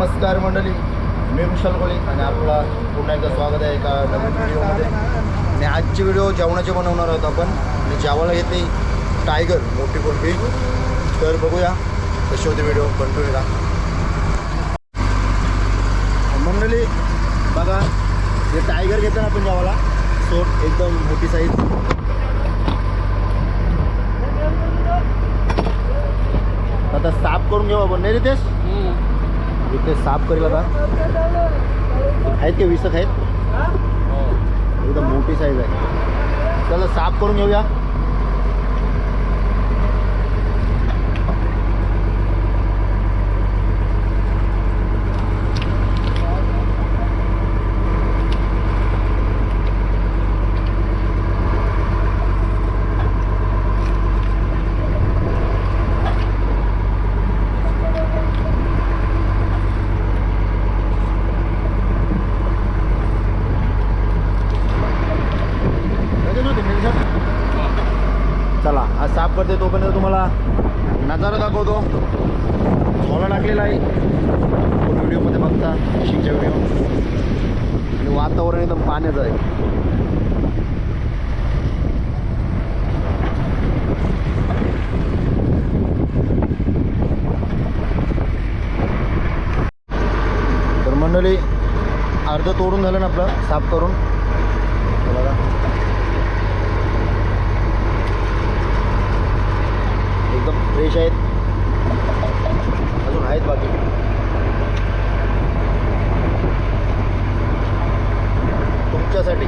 नमस्कार मंडळी. मी विशाल कोळी आणि आपला पुन्हा एकदा स्वागत आहे एका नवीन व्हिडिओमध्ये. आणि आजची व्हिडिओ जेवणाचे बनवणार आहोत आपण. आणि जेवायला येते टायगर मोठी कोणती तर बघूया कशी होती व्हिडिओ कंटिन्यू राहा मंडळी बघा हे टायगर घेतो ना आपण जेवायला. सो एकदम मोठी साईज आता साफ करून घेऊ आपण. नाही रितेश? इथे साफ करेल आता आहेत का वीसक आहेत एकदम मोठी साईज आहे चला साफ करून घेऊया लगेच होते मेडिसिन चला करते तोपर्यंत तुम्हाला नजारा दाखवतो. झोला टाकलेला आहे. व्हिडिओमध्ये बघता फिशिंगच्या व्हिडिओ आणि वातावरण एकदम पाण्याचं आहे. तर मंडळी अर्ध तोडून झालं ना आपलं साफ करून. बघा एकदम फ्रेश आहेत अजून आहेत बाकी तुमच्यासाठी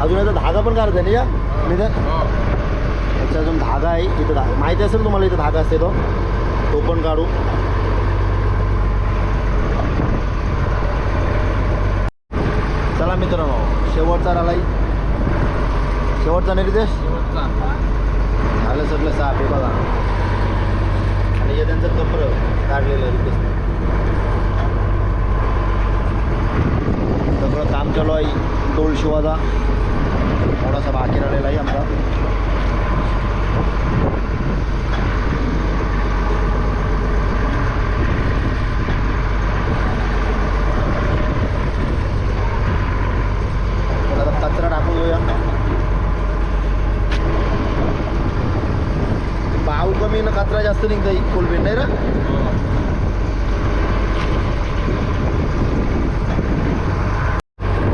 अजून याचा धागा पण आहे ना या मी तर याचा अजून धागा आहे इथं धागा माहिती असेल तुम्हाला इथं धागा असते तो. तो पण काढू. चला मित्रांनो शेवटचा राहिला शेवटचा नाही रितेश झालं सगळं साफ आहे बघा. आणि हे त्यांचं कपडं काढलेलं रितेश सगळं काम चालू आहे टोल शिवाचा थोडासा बाकी राहिलेला आहे आमचा. कचरा टाकून घेऊया. पाव कमी ना कचरा जास्त निघता कोलबीन नाही रा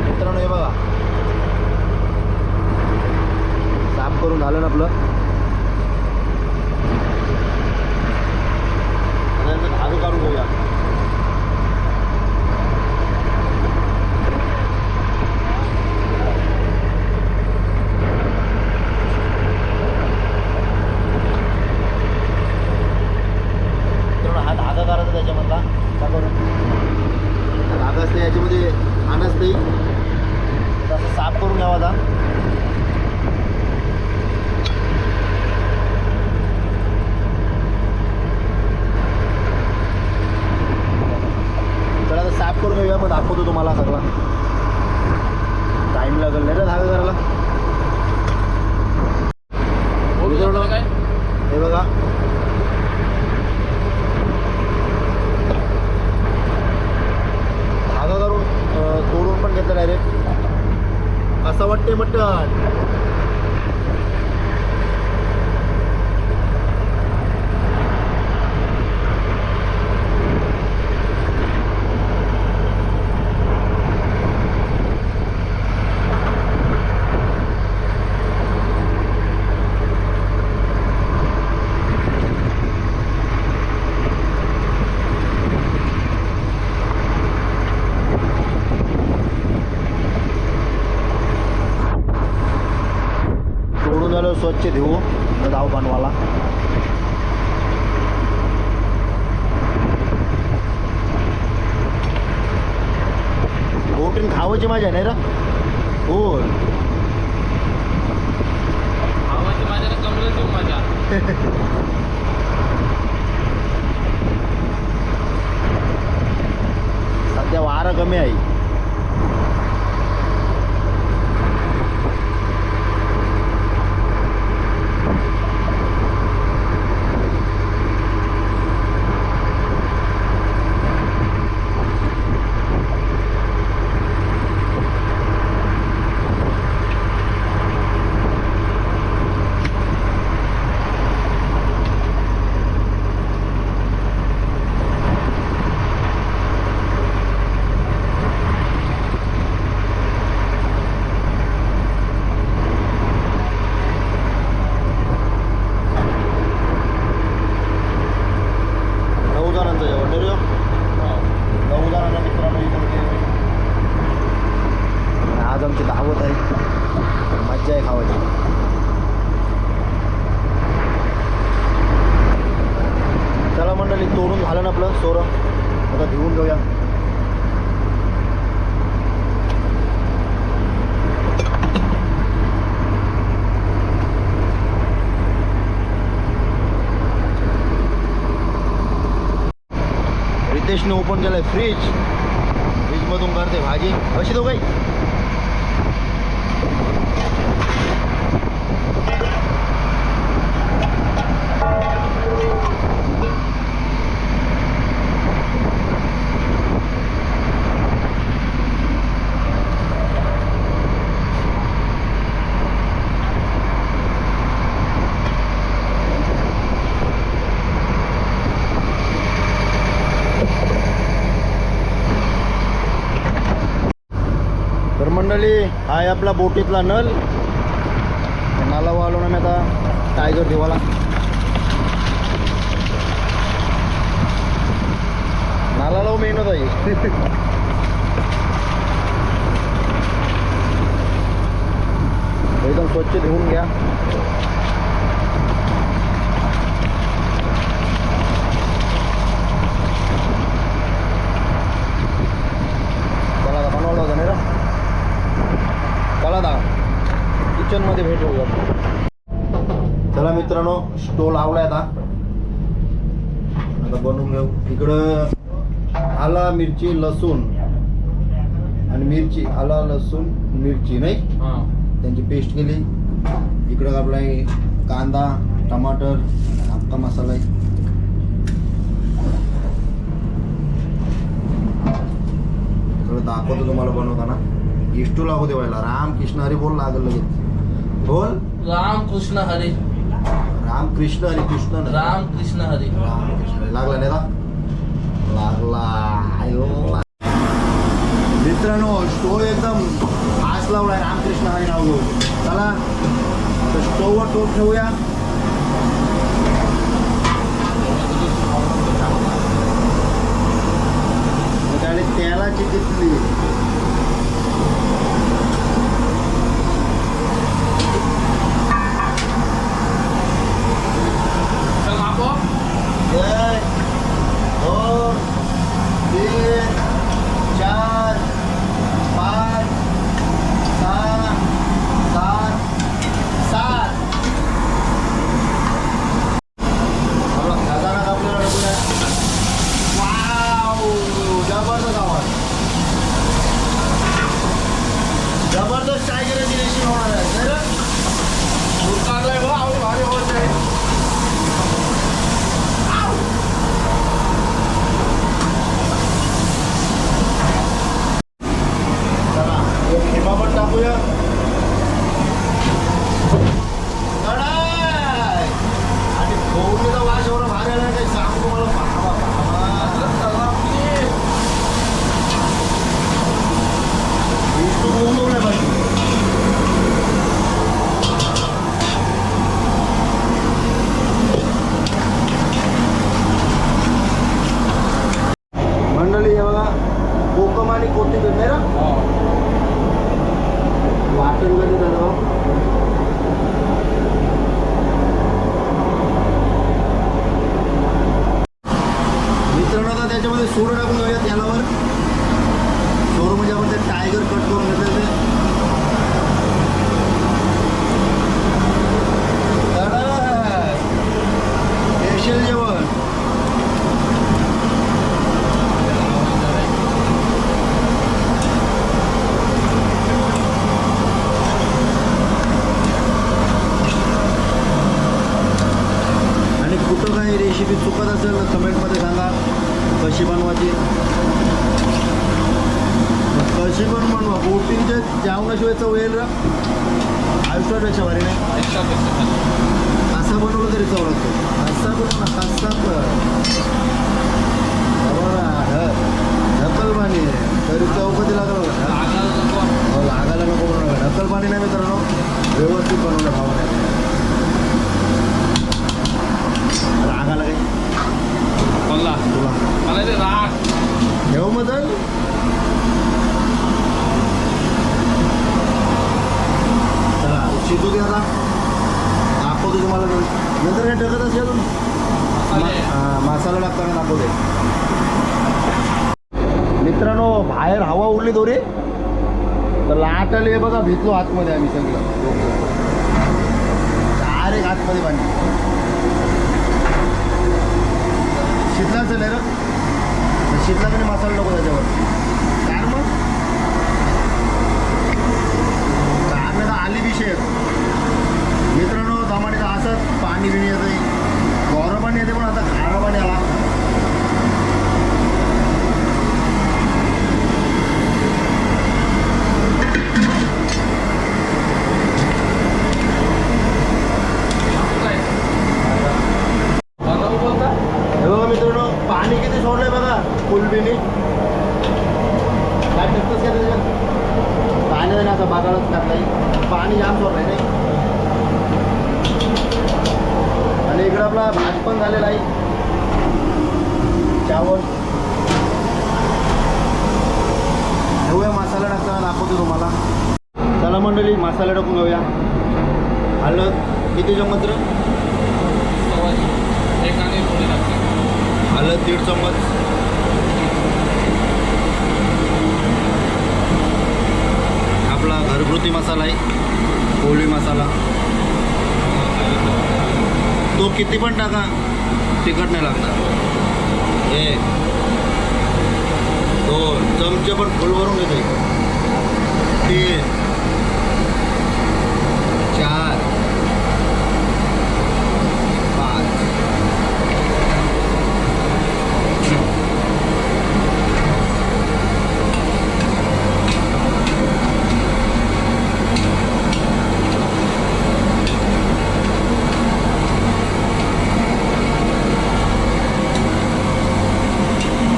मित्रांनो हे बघा साफ करून झालं ना आपलं आता याचं धागं काढून घेऊया मित्रांनो हा धागा करायचा त्याच्यामधला दाखव ना. हा धागा असते याच्यामध्ये खाण असते तर असं साफ करून घ्यावा आता तर आता साफ करून घेऊया मग दाखवतो तुम्हाला सगळा टाईम लागेल नाही रे धागा करायला मित्रांनो, हे बघा. धागा करून तोडून पण घेतलं डायरेक्ट असं वाटते मटण. स्वच्छ धुवू धाव बनवाला. बोटीन खावायची माझ्या नाही रा. हो देऊ सध्या वारा कमी आहे. रितेशने ओपन केलंय फ्रीज फ्रीजमधून काढते भाजी कशी तो काही आहे आपला बोटीतला नल? नाला वाळवून मी आता? टायगर देवाला. नाला लावू मेहनत आहे एकदम स्वच्छ धुवून घ्या चला आता बनवलं होतं नाही रे चला दा किचनमध्ये भेट होऊया चला मित्रांनो स्टोव लावलाय आता आता बनवून घेऊ इकडं आला मिरची लसूण. आणि मिरची आला लसूण मिरची नाही? हा. त्यांची पेस्ट केली. इकडं आपला कांदा टमाटर अख्खा मसाला आहे. थोडं दाखवतो तुम्हाला बनवताना. इष्टू लागू दे व्हायला राम कृष्ण हरी बोल लागल लगेच. बोल. राम कृष्ण हरी. राम कृष्ण हरी कृष्ण. राम कृष्ण हरी. राम कृष्ण हरी. लागला नाही का? लागला. आयो. हो. मित्रांनो स्टोव एकदम फास्ट लावलाय. रामकृष्ण हरी नाव घेऊन हो. चला तर स्टोववर टोप ठेवूया. भारी बनवलं तरी चव लागतो कसा बनव असा ढकल पाणी तरी चव कधी लागलं हो लागायला नको बनवलं ढकल पाणी नाही मित्रांनो व्यवस्थित बनवलं भावाने रागाला काही बोलला तुला मला ते राग चला शिजू दाखवतो तुम्हाला नंतर काय टकत असेल मसाले टाकताना दाखवते मित्रांनो बाहेर हवा उडली दोरी. तर लाट आली आहे बघा भिजलो आतमध्ये आम्ही सगळं. डायरेक्ट आतमध्ये पाणी शिजलाच नाही रे. शिजला तरी मसाला नको त्याच्यावर. रे मग? आता आली विषय असं पाणी बिणी येतं गौरव पाणी येते पण आता खारं पाणी आला बनवू बोलता हे बघा मित्रांनो पाणी किती सोडलंय बघा फुलबिनी काय टाकतोस का त्याच्यात पाणी नाही आता बागाळच टाकलाय पाणी जाम सोडलंय नाही आणि इकडं आपला भात पण झालेला आहे चावल घेऊया मसाला टाकताना दाखवतो तुम्हाला चला मंडळी मसाला टाकून घेऊया. हळद किती चम्मच रे? एक लागते हळद दीड चम्मच. आपला घरगुती मसाला आहे. कोळी मसाला. तो किती पण टाका तिखट नाही लागणार. एक दोन. चमचे पण फुलवरून येते तीन चार पाच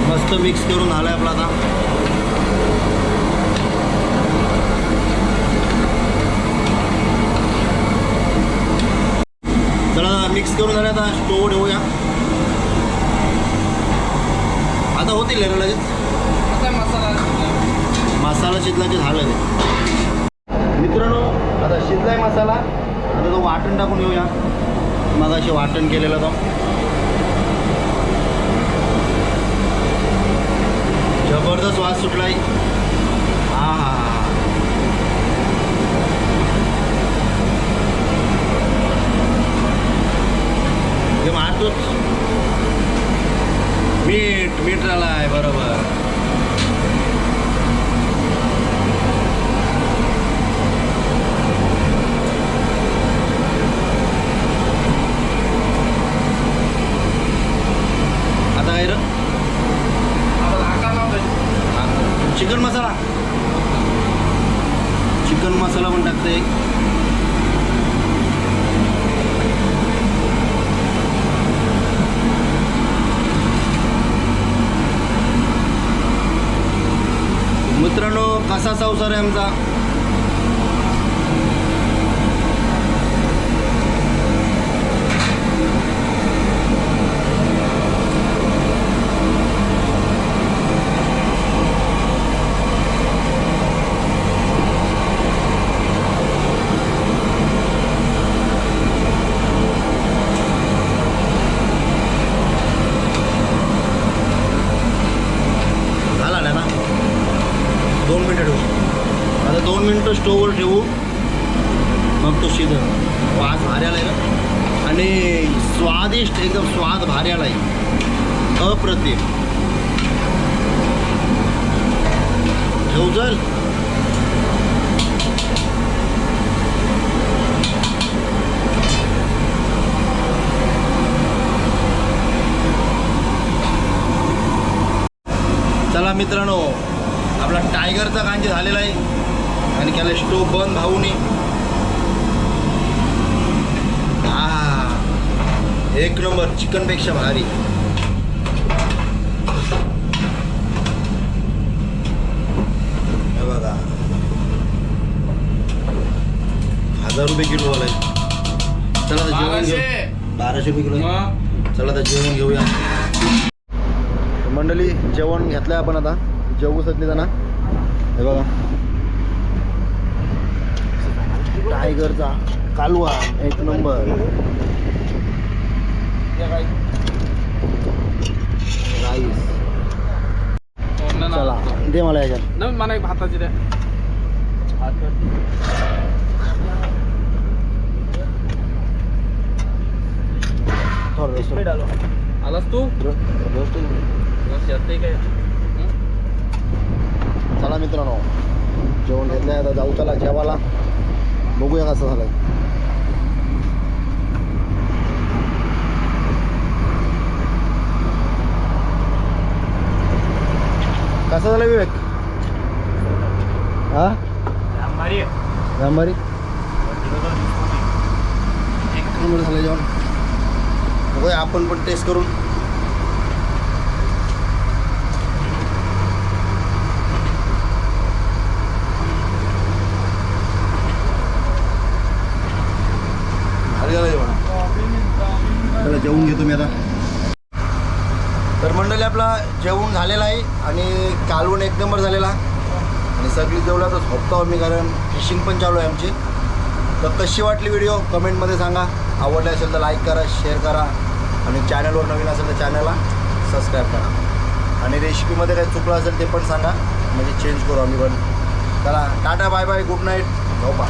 मस्त मिक्स करून आलाय आपला आता चला मिक्स करून झालं आता स्टोव ठेवूया आता होतील रे लगेच मसाला मसाला शिजला की झालं ते. मित्रांनो आता शिजलाय मसाला. आता तो वाटण टाकून घेऊया. मग असे वाटण केलेलं तो. जबरदस्त वास सुटलाय हा हा हा हे मारतोच मीठ मीठ आहे बरोबर आता काय रे आता झाकण लावतोय चिकन मसाला चिकन मसाला पण टाकते एक मित्रांनो कसा संसार आहे आमचा झाला ना ना दोन मिनटं ठेवू आता स्टोववर ठेवू. मग तो शिज वास भारी आहे ना? आणि स्वादिष्ट एकदम स्वाद भारी आलाय अप्रतिम. ठेवू चल चला मित्रांनो आपला टायगरचा कांजी झालेला आहे. आणि त्याला स्टोव बंद भाऊनी. हा एक नंबर चिकनपेक्षा भारी. हे बघा. हजार रुपये किलो वाला चला आता जेवण घेऊ. बाराशे रुपये किलो. चला आता जेवण घेऊया. मंडळी जेवण घेतलंय आपण आता. जेवू सगळी जण. हे बघा. टायगरचा कालवा एक नंबर. राईस. चला दे मला याच्यात. नवीन मला एक भाताची द्या. थोडं रसूण. आलास तू? र- रसूण. काय? चला मित्रांनो जेवण घेतलंय आता जाऊ चला जेवाला बघूया कसं झालंय. कसं झालं विवेक? हा? रामबारी. एक नंबर झालं जेवण. बघूया आपण पण टेस्ट करून भारी झालं जेवण चला जेवून घेतो मी आता. तर मंडळी आपला जेवण झालेला आहे आणि कालवण एक नंबर झालेला. आणि सगळी जेवला तर झोपतो आम्ही कारण फिशिंग पण चालू आहे आमची. तर कशी वाटली व्हिडिओ कमेंटमध्ये सांगा. आवडली असेल तर लाईक करा शेअर करा. आणि चॅनलवर नवीन असेल तर चॅनलला सबस्क्राईब करा. आणि रेसिपीमध्ये काही चुकलं असेल ते पण सांगा. म्हणजे चेंज करू आम्ही पण. चला tata bye bye good night झोपा.